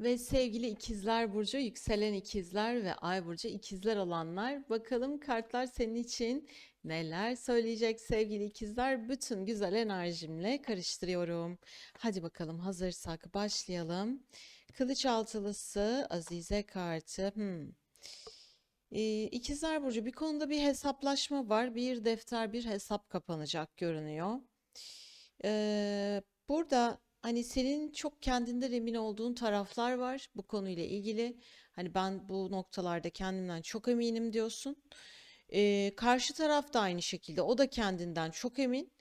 Ve sevgili ikizler burcu, yükselen ikizler ve ay burcu ikizler olanlar bakalım kartlar senin için neler söyleyecek sevgili ikizler bütün güzel enerjimle karıştırıyorum. Hadi bakalım hazırsak başlayalım. Kılıç altılısı, Azize kartı. Hmm. Ee, İkizler Burcu bir konuda bir hesaplaşma var. Bir defter, bir hesap kapanacak görünüyor. Ee, burada hani senin çok kendinden emin olduğun taraflar var bu konuyla ilgili. Hani ben bu noktalarda kendimden çok eminim diyorsun. Ee, karşı taraf da aynı şekilde. O da kendinden çok emin.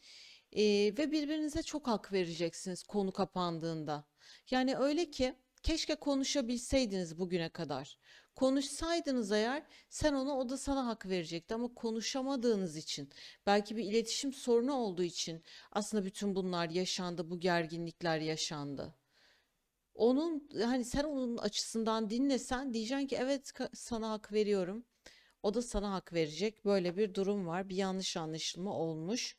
Ee, ve birbirinize çok hak vereceksiniz konu kapandığında. Yani öyle ki keşke konuşabilseydiniz bugüne kadar. Konuşsaydınız eğer sen ona o da sana hak verecekti ama konuşamadığınız için belki bir iletişim sorunu olduğu için aslında bütün bunlar yaşandı, bu gerginlikler yaşandı. Onun hani sen onun açısından dinlesen diyeceksin ki evet sana hak veriyorum. O da sana hak verecek. Böyle bir durum var. Bir yanlış anlaşılma olmuş.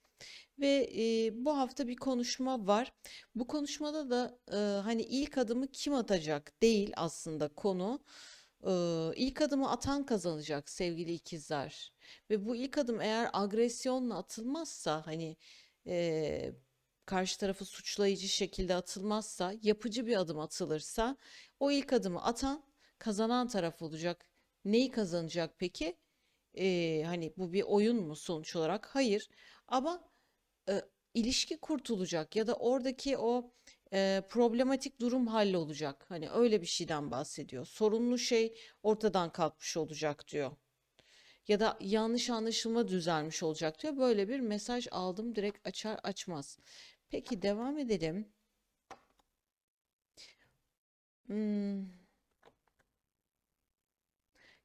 Ve e, bu hafta bir konuşma var. Bu konuşmada da e, hani ilk adımı kim atacak değil aslında konu. E, ilk adımı atan kazanacak sevgili ikizler. Ve bu ilk adım eğer agresyonla atılmazsa hani e, karşı tarafı suçlayıcı şekilde atılmazsa, yapıcı bir adım atılırsa o ilk adımı atan kazanan taraf olacak. Neyi kazanacak peki? E, hani bu bir oyun mu sonuç olarak? Hayır. Ama e, ilişki kurtulacak ya da oradaki o e, problematik durum hallolacak. Hani öyle bir şeyden bahsediyor. Sorunlu şey ortadan kalkmış olacak diyor. Ya da yanlış anlaşılma düzelmiş olacak diyor. Böyle bir mesaj aldım direkt açar açmaz. Peki devam edelim. Hmm,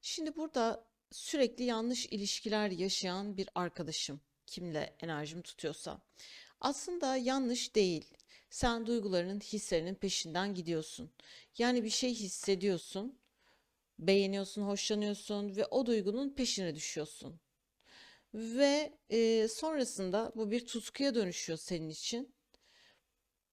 Şimdi burada sürekli yanlış ilişkiler yaşayan bir arkadaşım, kimle enerjim tutuyorsa. Aslında yanlış değil. Sen duygularının, hislerinin peşinden gidiyorsun. Yani bir şey hissediyorsun, beğeniyorsun, hoşlanıyorsun ve o duygunun peşine düşüyorsun. Ve e, sonrasında bu bir tutkuya dönüşüyor senin için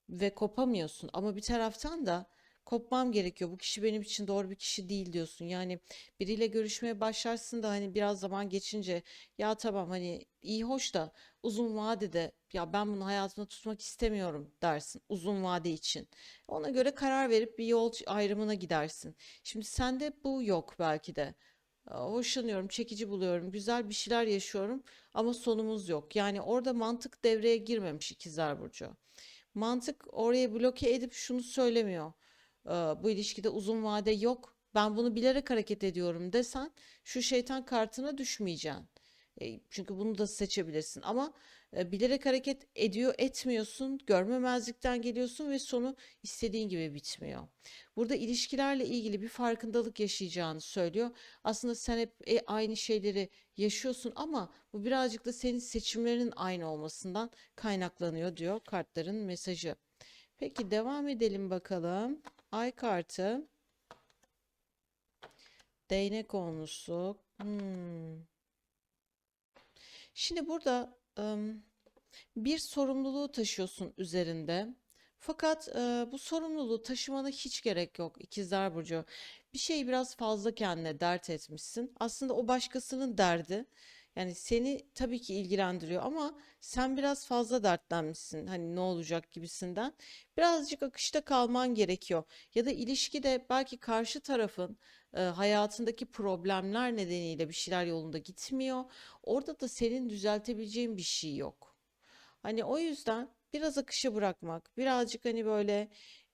ve kopamıyorsun. Ama bir taraftan da kopmam gerekiyor. Bu kişi benim için doğru bir kişi değil diyorsun. Yani biriyle görüşmeye başlarsın da hani biraz zaman geçince ya tamam hani iyi hoş da uzun vadede ya ben bunu hayatımda tutmak istemiyorum dersin uzun vade için. Ona göre karar verip bir yol ayrımına gidersin. Şimdi sende bu yok belki de. Hoşlanıyorum, çekici buluyorum, güzel bir şeyler yaşıyorum ama sonumuz yok. Yani orada mantık devreye girmemiş ikizler burcu. Mantık oraya bloke edip şunu söylemiyor. Ee, bu ilişkide uzun vade yok. Ben bunu bilerek hareket ediyorum desen şu şeytan kartına düşmeyeceksin. E, çünkü bunu da seçebilirsin ama e, bilerek hareket ediyor etmiyorsun, görmemezlikten geliyorsun ve sonu istediğin gibi bitmiyor. Burada ilişkilerle ilgili bir farkındalık yaşayacağını söylüyor. Aslında sen hep e, aynı şeyleri yaşıyorsun ama bu birazcık da senin seçimlerinin aynı olmasından kaynaklanıyor diyor kartların mesajı. Peki devam edelim bakalım. Ay kartı, değnek onlusu. Hmm. Şimdi burada ım, bir sorumluluğu taşıyorsun üzerinde. Fakat e, bu sorumluluğu taşımana hiç gerek yok İkizler Burcu. Bir şeyi biraz fazla kendine dert etmişsin. Aslında o başkasının derdi. Yani seni tabii ki ilgilendiriyor ama sen biraz fazla dertlenmişsin. Hani ne olacak gibisinden. Birazcık akışta kalman gerekiyor. Ya da ilişkide belki karşı tarafın e, hayatındaki problemler nedeniyle bir şeyler yolunda gitmiyor. Orada da senin düzeltebileceğin bir şey yok. Hani o yüzden biraz akışa bırakmak, birazcık hani böyle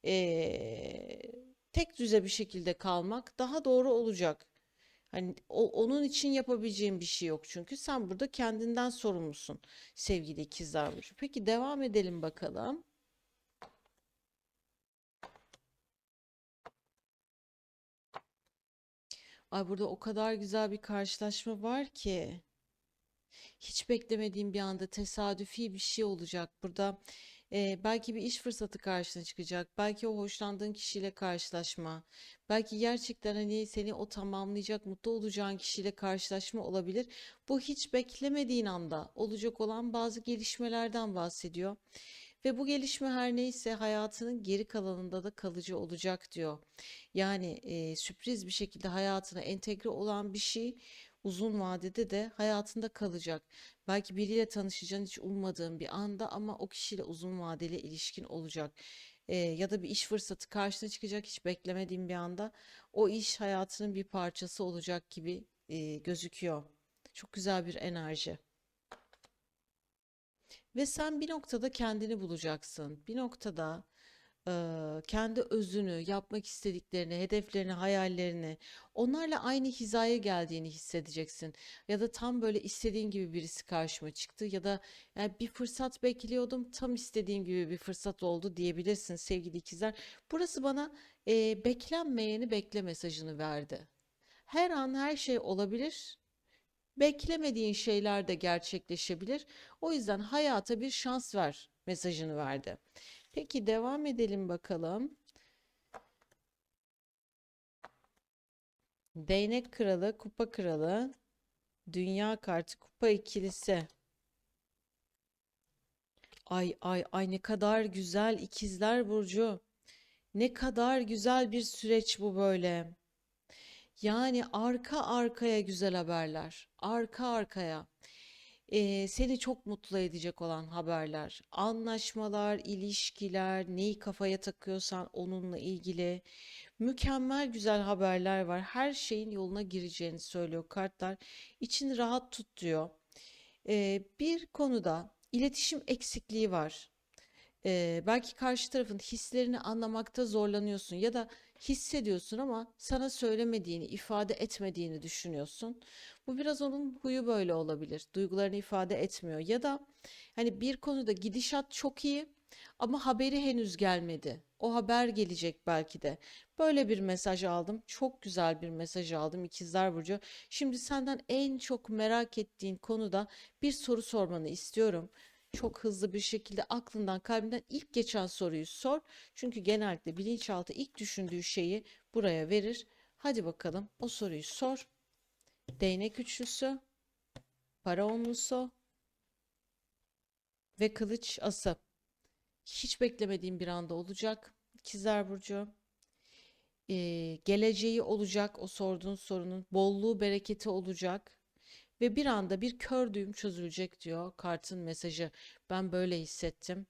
eee, tek düze bir şekilde kalmak daha doğru olacak. Hani o- onun için yapabileceğin bir şey yok çünkü sen burada kendinden sorumlusun sevgili ikizler burcu. Peki devam edelim bakalım. Ay burada o kadar güzel bir karşılaşma var ki. Hiç beklemediğim bir anda tesadüfi bir şey olacak. Burada e, belki bir iş fırsatı karşına çıkacak. Belki o hoşlandığın kişiyle karşılaşma. Belki gerçekten hani seni o tamamlayacak, mutlu olacağın kişiyle karşılaşma olabilir. Bu hiç beklemediğin anda olacak olan bazı gelişmelerden bahsediyor. Ve bu gelişme her neyse hayatının geri kalanında da kalıcı olacak diyor. Yani e, sürpriz bir şekilde hayatına entegre olan bir şey uzun vadede de hayatında kalacak. Belki biriyle tanışacaksın hiç ummadığın bir anda ama o kişiyle uzun vadeli ilişkin olacak. E, ya da bir iş fırsatı karşına çıkacak hiç beklemediğin bir anda. O iş hayatının bir parçası olacak gibi e, gözüküyor. Çok güzel bir enerji. Ve sen bir noktada kendini bulacaksın. Bir noktada kendi özünü, yapmak istediklerini, hedeflerini, hayallerini, onlarla aynı hizaya geldiğini hissedeceksin. Ya da tam böyle istediğin gibi birisi karşıma çıktı ya da yani bir fırsat bekliyordum, tam istediğim gibi bir fırsat oldu diyebilirsin sevgili ikizler. Burası bana eee, beklenmeyeni bekle mesajını verdi. Her an her şey olabilir. Beklemediğin şeyler de gerçekleşebilir. O yüzden hayata bir şans ver mesajını verdi. Peki devam edelim bakalım. Değnek kralı, kupa kralı, dünya kartı, kupa ikilisi. Ay ay ay ne kadar güzel ikizler burcu. Ne kadar güzel bir süreç bu böyle. Yani arka arkaya güzel haberler. Arka arkaya. Ee, seni çok mutlu edecek olan haberler. Anlaşmalar, ilişkiler, neyi kafaya takıyorsan onunla ilgili. Mükemmel güzel haberler var. Her şeyin yoluna gireceğini söylüyor kartlar. İçini rahat tut diyor. Ee, bir konuda iletişim eksikliği var. Ee, belki karşı tarafın hislerini anlamakta zorlanıyorsun ya da hissediyorsun ama sana söylemediğini, ifade etmediğini düşünüyorsun. Bu biraz onun huyu böyle olabilir. Duygularını ifade etmiyor ya da hani bir konuda gidişat çok iyi ama haberi henüz gelmedi. O haber gelecek belki de. Böyle bir mesaj aldım. Çok güzel bir mesaj aldım İkizler Burcu. Şimdi senden en çok merak ettiğin konuda bir soru sormanı istiyorum. Çok hızlı bir şekilde aklından kalbinden ilk geçen soruyu sor. Çünkü genellikle bilinçaltı ilk düşündüğü şeyi buraya verir. Hadi bakalım o soruyu sor. Değnek üçlüsü, para onlusu ve kılıç ası. Hiç beklemediğim bir anda olacak. İkizler Burcu. Ee, geleceği olacak o sorduğun sorunun. Bolluğu, bereketi olacak. Ve bir anda bir kör düğüm çözülecek diyor kartın mesajı. Ben böyle hissettim.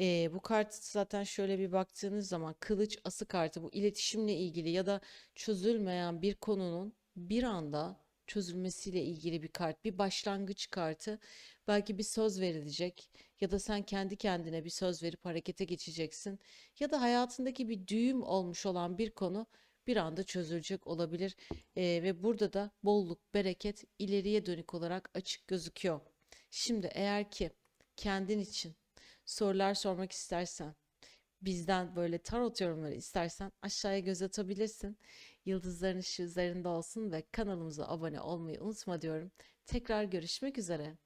Ee, bu kart zaten şöyle bir baktığınız zaman kılıç ası kartı bu iletişimle ilgili ya da çözülmeyen bir konunun bir anda çözülmesiyle ilgili bir kart, bir başlangıç kartı. Belki bir söz verilecek ya da sen kendi kendine bir söz verip harekete geçeceksin ya da hayatındaki bir düğüm olmuş olan bir konu bir anda çözülecek olabilir Ee, ve burada da bolluk, bereket ileriye dönük olarak açık gözüküyor. Şimdi eğer ki kendin için sorular sormak istersen, bizden böyle tarot yorumları istersen aşağıya göz atabilirsin. Yıldızların ışığı üzerinde olsun ve kanalımıza abone olmayı unutma diyorum. Tekrar görüşmek üzere.